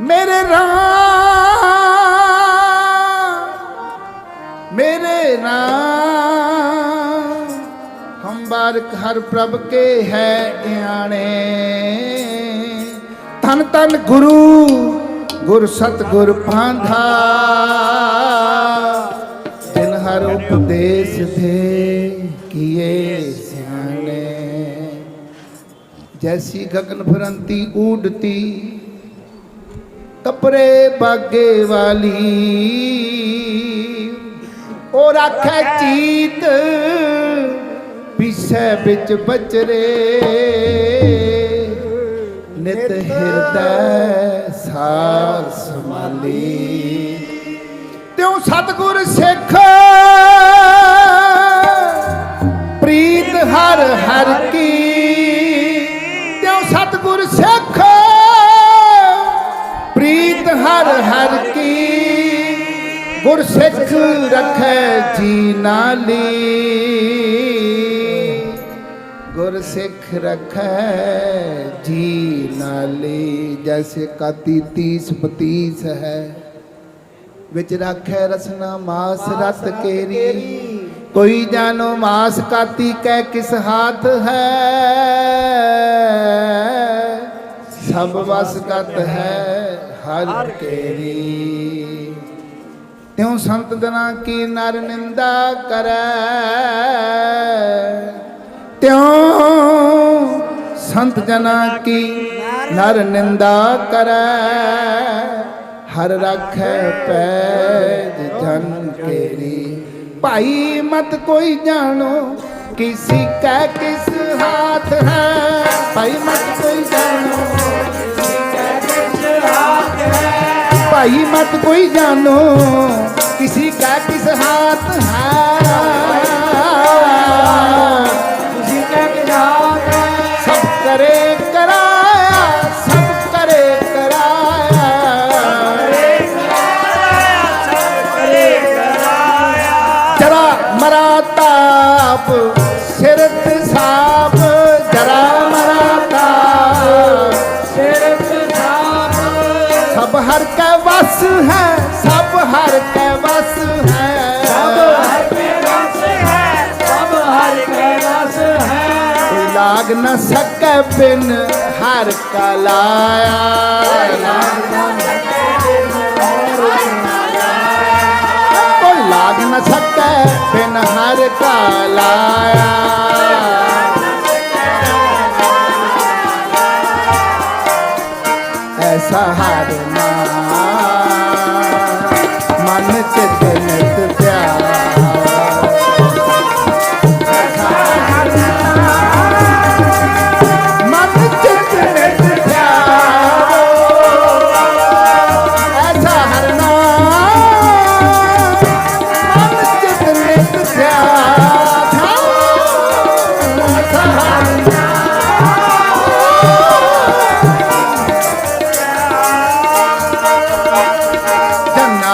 ਮੇਰੇ ਰਾਮ ਮੇਰੇ ਰਾਮ ਹਮ ਬਾਰਕ ਹਰ ਪ੍ਰਭ ਕੇ ਹੈ ਇਆਣੇ ਤਨ ਤਨ ਗੁਰੂ ਗੁਰ ਸਤ ਗੁਰ ਪਾਂਧਾ ਜਿਨ ਹਰ ਉਪਦੇਸ਼ ਦੇ ਕੀਏ ਸਿਆਣੇ ਜੈਸੀ ਗगन ਫਰੰਤੀ ਊਡਤੀ ਕਪਰੇ ਬਾਗੇ ਵਾਲੀ। ਉਹ ਰਾਖੈ ਚੀਤ ਪਿਸੈ ਵਿੱਚ ਬਚਰੇ। ਨਿਤ ਹਿਰਦੈ ਸਾਰ ਸਮਾਲੀ ਤਿਉ ਸਤਗੁਰ ਸਿੱਖ ਸਿੱਖ ਰਖੈ ਜੀ ਨਾਲੀ ਜੈਸੇ ਕਾਤੀ ਤੀਸ ਪਤੀਸ ਹੈ। ਵਿੱਚ ਰੱਖੈ ਰਸਨਾ ਮਾਸ ਰਤ ਕੇਰੀ। ਕੋਈ ਜਾਨੋ ਮਾਸ ਕਾਤੀ ਕੈ ਕਿਸ ਹਾਥ ਹੈ। ਸਭ ਵਸ ਕਤ ਹੈ ਹਰ ਕੇਰੀ। ਤਿਉ ਸੰਤ ਜਨਾ ਕੀ ਨਰ ਨਿੰਦਾ ਕਰੈ। ਤਿਉ ਸੰਤ ਜਨਾ ਕੀ ਨਰ ਨਿੰਦਾ ਕਰੈ, ਹਰ ਰੱਖੈ ਪੈ ਜਨ ਕੇਰੀ। ਭਾਈ ਮਤ ਕੋਈ ਜਾਣੋ, ਕਿਸੀ ਕੈ ਕਿਸ ਹਾਥ ਹੈ। ਭਾਈ ਮਤ ਕੋਈ ਜਾਣੋ ਭਾਈ ਮਤ ਕੋਈ ਜਾਣੋ, ਕਿਸੇ ਕੈ ਕਿਸ ਹਾਥ ਹੈ। सब करे लाग न सके बिन हर का लाया कोई लाग न सके बिन हर का लाया ऐसा हर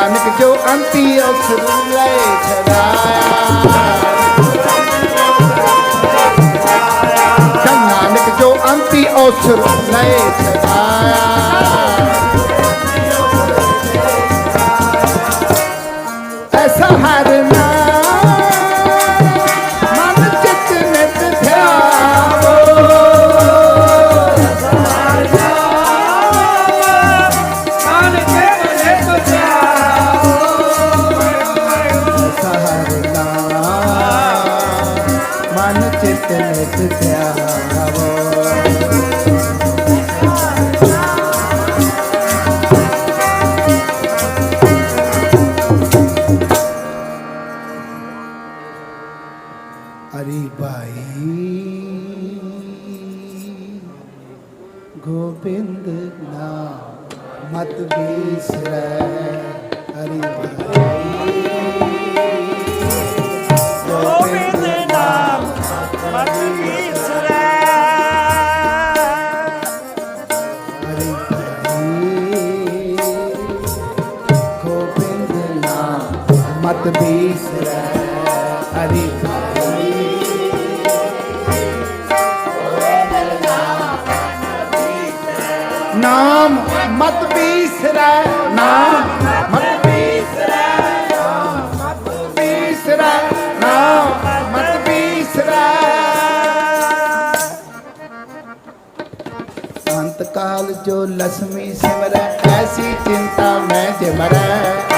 ਜਨ ਨਾਨਕ ਜੋ ਅੰਤੀ ਅਵਸਰ ਲੈ ਛੜਾਇਆ ਜਨ ਨਾਨਕ ਜੋ ਅੰਤੀ ਗੋਬਿੰਦ ਨਾਮ ਮਤ ਬੀਸਰੈ ਹਰੀ ਭਾਈ ਤੀਸਰਾ ਅਧਿਕਾਰੀ ਨਾਮ ਮਤ ਬੀਸਰਾ ਨਾਮ ਮਤ ਬੀਸਰਾ ਨਾਮ ਮਤ ਬੀਸਰਾ ਨਾਮ ਮਤ ਬੀਸਰਾ ਸੰਤ ਕਾਲ ਜੋ ਲక్ష్ਮੀ ਸਿਮਰੈ, ਐਸੀ ਚਿੰਤਾ ਮੈਂ ਜਿਮਰੈ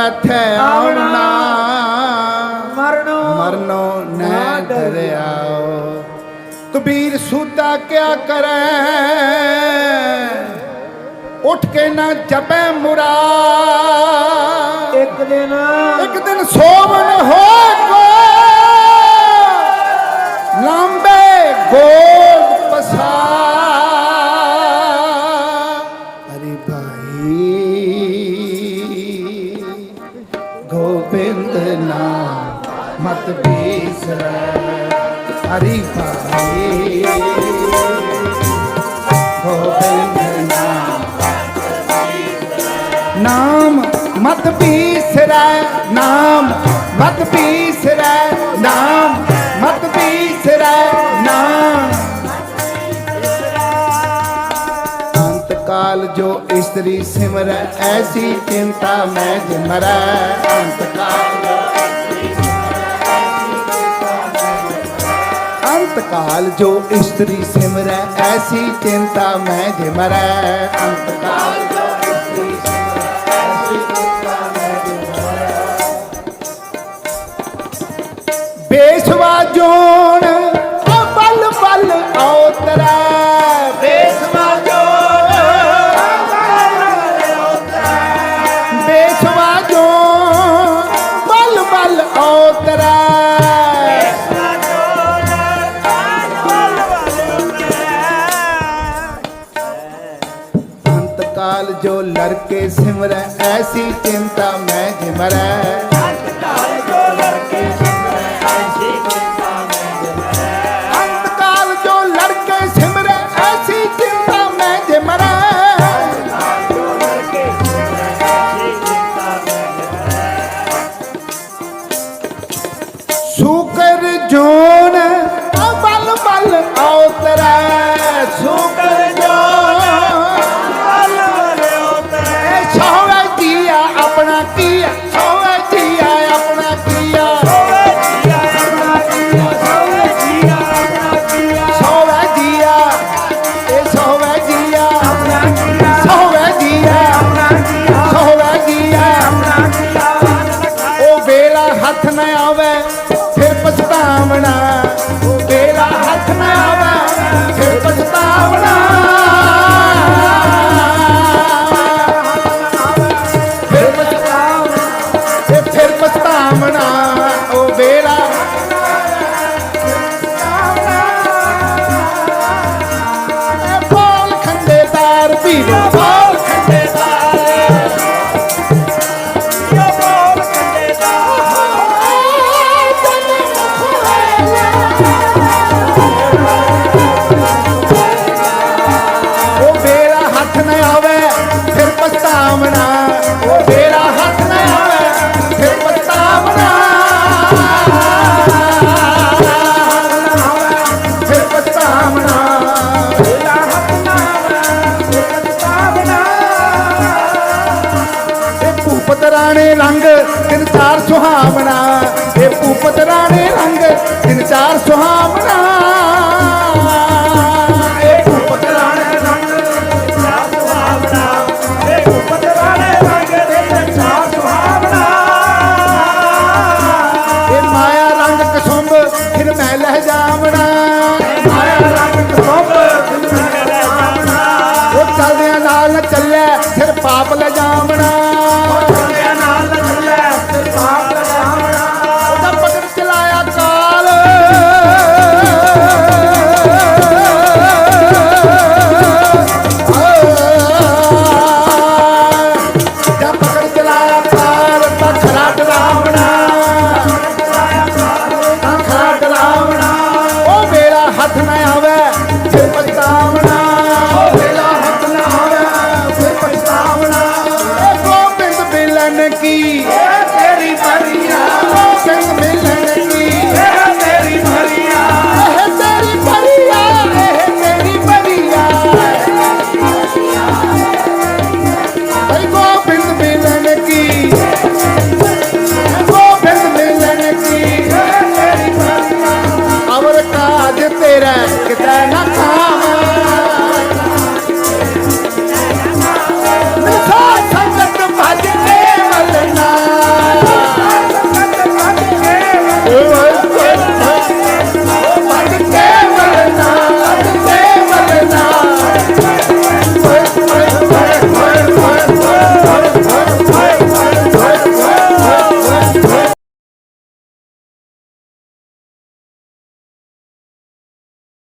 ਮੱਥੇ ਆਉਣਾ। ਮਰਨੋ ਮਰਨੋ ਨਾ ਡਰਿਆ ਕਬੀਰ ਸੂਤਾ ਕਿਆ ਕਰੇ? ਉੱਠ ਕੇ ਨਾ ਜਪੈ ਮੁਰਾ ਇੱਕ ਦਿਨ। ਇੱਕ ਦਿਨ ਸੋਵਨ ਹੋ ਕੋ। ਲੰਬੇ ਗੋ। मत बेसर हरी भाई नाम। मत पीसर नाम मत पीसर नाम मत नाम। काल जो स्त्री सिमर, ऐसी चिंता मैं जिमर। अंत काल ਅੰਤ ਕਾਲ ਜੋ ਇਸਤਰੀ ਸਿਮਰੈ ਐਸੀ ਚਿੰਤਾ ਮੈਂ ਜਿਮਰੈ। ਅੰਤ ਕਾਲ ਕੇ ਸਿਮਰੈ ਐਸੀ ਚਿੰਤਾ ਮੈਂ ਜਿਮਰੈ चार सुहा